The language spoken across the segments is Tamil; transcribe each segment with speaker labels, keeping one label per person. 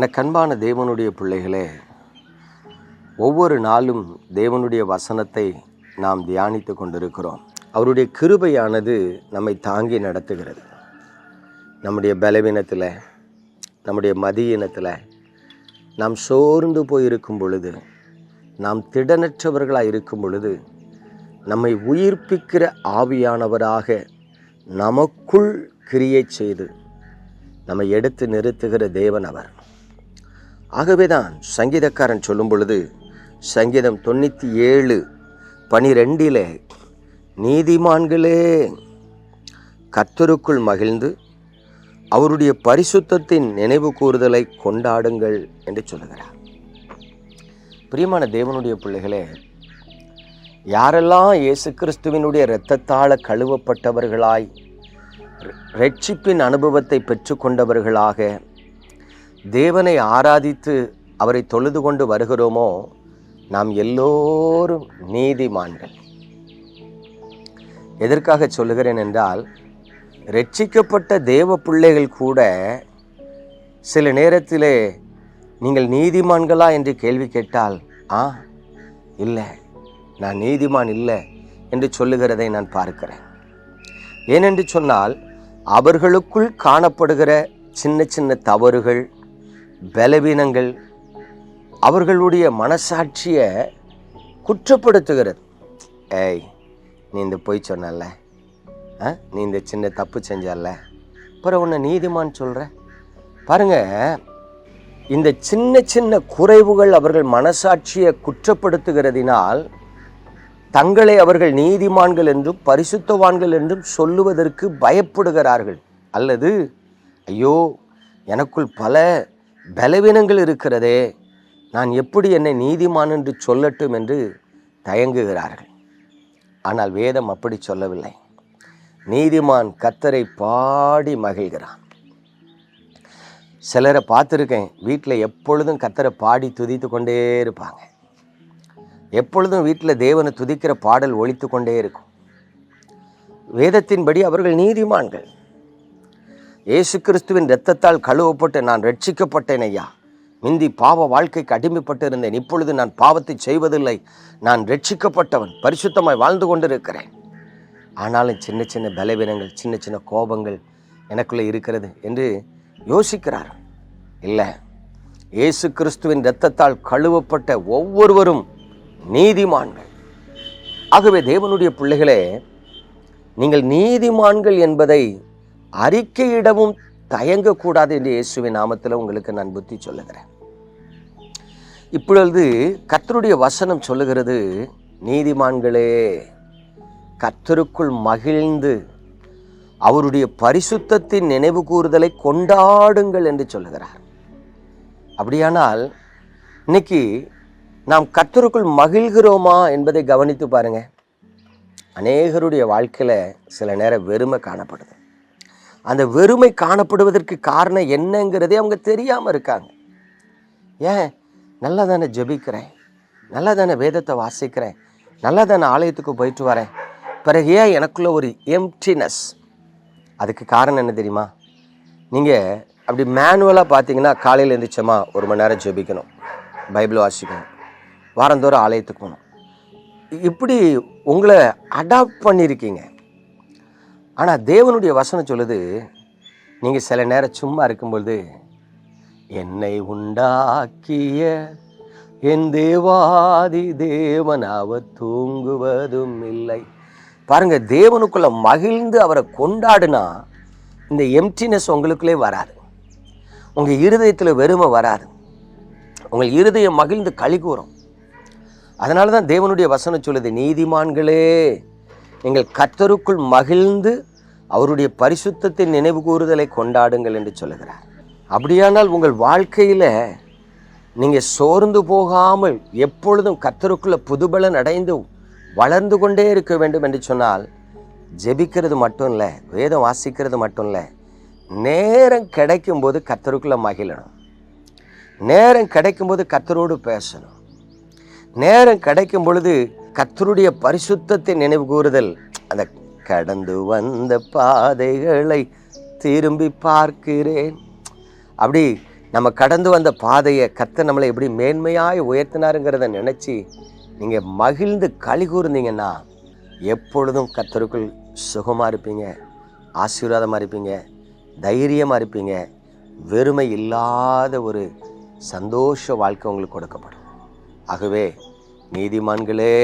Speaker 1: என கண்பான தேவனுடைய பிள்ளைகளே ஒவ்வொரு நாளும் தேவனுடைய வசனத்தை நாம் தியானித்து கொண்டிருக்கிறோம். அவருடைய கிருபையானது நம்மை தாங்கி நடத்துகிறது. நம்முடைய பலவீனத்தில் நம்முடைய மதியினத்தில் நாம் சோர்ந்து போயிருக்கும் பொழுது நாம் திடனற்றவர்களாக இருக்கும் பொழுது நம்மை உயிர்ப்பிக்கிற ஆவியானவராக நமக்குள் கிரியை செய்து நம்மை எடுத்து நிறுத்துகிற தேவன் அவர். ஆகவே தான் சங்கீதக்காரன் சொல்லும் பொழுது சங்கீதம் தொண்ணூற்றி ஏழு பனிரெண்டிலே நீதிமான்களே கத்தருக்குள் மகிழ்ந்து அவருடைய பரிசுத்தத்தின் நினைவு கூறுதலை கொண்டாடுங்கள் என்று சொல்லுகிறார். பிரியமான தேவனுடைய பிள்ளைகளே யாரெல்லாம் இயேசு கிறிஸ்துவினுடைய இரத்தத்தால் கழுவப்பட்டவர்களாய் ரட்சிப்பின் அனுபவத்தை பெற்றுக்கொண்டவர்களாக தேவனை ஆராதித்து அவரை தொழுது கொண்டு வருகிறோமோ நாம் எல்லோரும் நீதிமான்கள். எதற்காக சொல்லுகிறேன் என்றால் ரட்சிக்கப்பட்ட தேவ பிள்ளைகள் கூட சில நேரத்திலே நீங்கள் நீதிமான்களா என்று கேள்வி கேட்டால் ஆ இல்லை நான் நீதிமான் இல்லை என்று சொல்லுகிறதை நான் பார்க்கிறேன். ஏனென்று சொன்னால் அவர்களுக்குள் காணப்படுகிற சின்ன சின்ன தவறுகள் பலவீனங்கள் அவர்களுடைய மனசாட்சியை குற்றப்படுத்துகிறது. ஏய் நீ இந்த பொய் சொன்னல்ல? ஆ? நீ இந்த சின்ன தப்பு செஞ்சல அப்புறம் உன்னை நீதிமான் சொல்கிற பாருங்க இந்த சின்ன சின்ன குறைவுகள் அவர்கள் மனசாட்சியை குற்றப்படுத்துகிறதினால் தங்களை அவர்கள் நீதிமான்கள் என்றும் பரிசுத்தவான்கள் என்றும் சொல்லுவதற்கு பயப்படுகிறார்கள். அல்லது ஐயோ எனக்குள் பல பலவீனங்கள் இருக்கிறதே நான் எப்படி என்னை நீதிமான் என்று சொல்லட்டும் என்று தயங்குகிறார்கள். ஆனால் வேதம் அப்படி சொல்லவில்லை. நீதிமான் கத்தரை பாடி மகிழ்கிறான். சிலரை பார்த்துருக்கேன் வீட்டில் எப்பொழுதும் கத்தரை பாடி துதித்து கொண்டே இருப்பாங்க. எப்பொழுதும் வீட்டில் தேவனை துதிக்கிற பாடல் ஒழித்து கொண்டே இருக்கும். வேதத்தின்படி அவர்கள் நீதிமான்கள். இயேசு கிறிஸ்துவின் இரத்தத்தால் கழுவப்பட்டு நான் ரட்சிக்கப்பட்டேன் ஐயா. மிந்தி பாவ வாழ்க்கைக்கு அடிமைப்பட்டிருந்தேன். இப்பொழுது நான் பாவத்தை செய்வதில்லை. நான் ரட்சிக்கப்பட்டவன். பரிசுத்தமாய் வாழ்ந்து கொண்டிருக்கிறேன். ஆனாலும் சின்ன சின்ன பலவீனங்கள் சின்ன சின்ன கோபங்கள் எனக்குள்ளே இருக்கிறது என்று யோசிக்கிறார். இல்லை இயேசு கிறிஸ்துவின் இரத்தத்தால் கழுவப்பட்ட ஒவ்வொருவரும் நீதிமான்கள். ஆகவே தேவனுடைய பிள்ளைகளே நீங்கள் நீதிமான்கள் என்பதை அறிக்கையிடவும் தயங்கக்கூடாது என்று இயேசுவின் நாமத்தில் உங்களுக்கு நான் புத்தி சொல்லுகிறேன். இப்பொழுது கத்தருடைய வசனம் சொல்லுகிறது நீதிமான்களே கத்தருக்குள் மகிழ்ந்து அவருடைய பரிசுத்தத்தின் நினைவு கூறுதலை கொண்டாடுங்கள் என்று சொல்லுகிறார். அப்படியானால் இன்னைக்கு நாம் கத்தருக்குள் மகிழ்கிறோமா என்பதை கவனித்து பாருங்க. அநேகருடைய வாழ்க்கையில் சில நேரம் வெறுமை காணப்படுது. அந்த வெறுமை காணப்படுவதற்கு காரணம் என்னங்கிறதே அவங்க தெரியாமல் இருக்காங்க. ஏன்? நல்லா தானே ஜெபிக்கிறேன். நல்லா தானே வேதத்தை வாசிக்கிறேன். நல்லா தானே ஆலயத்துக்கு போயிட்டு வரேன். பிறகு ஏன் எனக்குள்ள ஒரு எம்டினஸ் அதுக்கு காரணம் என்ன தெரியுமா? நீங்கள் அப்படி மேனுவலாக பார்த்தீங்கன்னா காலையில் எழுந்திரிச்சோமா ஒரு மணி நேரம் ஜெபிக்கணும். பைபிள் வாசிக்கணும். வாரந்தோறும் ஆலயத்துக்கு போகணும். இப்படி உங்களை அடாப்ட் பண்ணியிருக்கீங்க. ஆனால் தேவனுடைய வசனம் சொல்லுது நீங்கள் சில நேரம் சும்மா இருக்கும்பொழுது என்னை உண்டாக்கிய என் தேவாதி தேவன் அவர் தூங்குவதும் இல்லை. பாருங்க தேவனுக்குள்ள மகிழ்ந்து அவரை கொண்டாடுனா இந்த எம்டினஸ் உங்களுக்குள்ளே வராது. உங்கள் இருதயத்தில் வெறுமை வராது. உங்கள் இருதயம் மகிழ்ந்து களி கூறும். அதனால தான் தேவனுடைய வசனம் சொல்லுது நீதிமான்களே நீங்கள் கத்தருக்குள் மகிழ்ந்து அவருடைய பரிசுத்தத்தின் நினைவு கூறுதலை கொண்டாடுங்கள் என்று சொல்லுகிறார். அப்படியானால் உங்கள் வாழ்க்கையில் நீங்கள் சோர்ந்து போகாமல் எப்பொழுதும் கத்தருக்குள்ளே புதுபலன் அடைந்து வளர்ந்து கொண்டே இருக்க வேண்டும் என்று சொன்னால் ஜெபிக்கிறது மட்டும் இல்லை வேதம் வாசிக்கிறது மட்டும் இல்லை நேரம் கிடைக்கும்போது கத்தருக்குள்ளே மகிழணும். நேரம் கிடைக்கும்போது கத்தரோடு பேசணும். நேரம் கிடைக்கும் பொழுது கத்தருடைய பரிசுத்தத்தை நினைவு கூறுதல் அந்த கடந்து வந்த பாதைகளை திரும்பி பார்க்கிறேன். அப்படி நம்ம கடந்து வந்த பாதையை கத்த நம்மளை எப்படி மேன்மையாய் உயர்த்தினாருங்கிறத நினச்சி நீங்கள் மகிழ்ந்து களி கூர்ந்தீங்கன்னா எப்பொழுதும் கத்தருக்குள் சுகமாக இருப்பீங்க ஆசீர்வாதமாக இருப்பீங்க தைரியமாக இருப்பீங்க. வெறுமை இல்லாத ஒரு சந்தோஷ வாழ்க்கை உங்களுக்கு கொடுக்கப்படும். ஆகவே நீதிமான்களே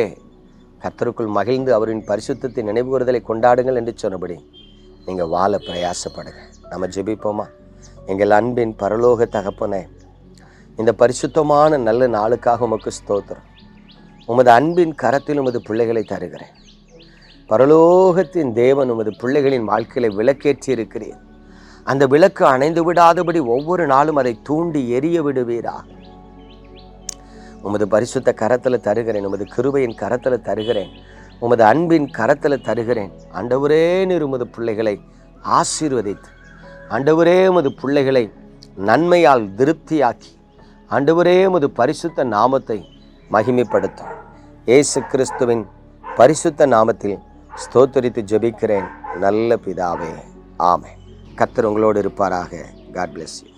Speaker 1: கத்தருக்குள் மகிழ்ந்து அவரின் பரிசுத்தத்தை நினைவுகூறுதலை கொண்டாடுங்கள் என்று சொன்னபடி நீங்கள் வாழ பிரயாசப்படுங்க. நம்ம ஜெபிப்போமா? எங்கள் அன்பின் பரலோக தகப்பனே இந்த பரிசுத்தமான நல்ல நாளுக்காக உமக்கு ஸ்தோத்திரம். உமது அன்பின் கரத்தில் உமது பிள்ளைகளை தருகிறேன். பரலோகத்தின் தேவன் உமது பிள்ளைகளின் வாழ்க்கையில விளக்கேற்றி இருக்கிறீர். அந்த விளக்கு அணைந்து விடாதபடி ஒவ்வொரு நாளும் அதை தூண்டி எரிய விடுவீரா உமது பரிசுத்த கரத்தில் தருகிறேன் உமது கிருபையின் கரத்தில் தருகிறேன் உமது அன்பின் கரத்தில் தருகிறேன். ஆண்டவரே உமது பிள்ளைகளை ஆசீர்வதித்து ஆண்டவரே உமது பிள்ளைகளை நன்மையால் திருப்தியாக்கி ஆண்டவரே உமது பரிசுத்த நாமத்தை மகிமைப்படுத்தும். ஏசு கிறிஸ்துவின் பரிசுத்த நாமத்தில் ஸ்தோத்தரித்து ஜெபிக்கிறேன். நல்ல பிதாவே ஆமே கத்தர் உங்களோடு இருப்பாராக. God bless you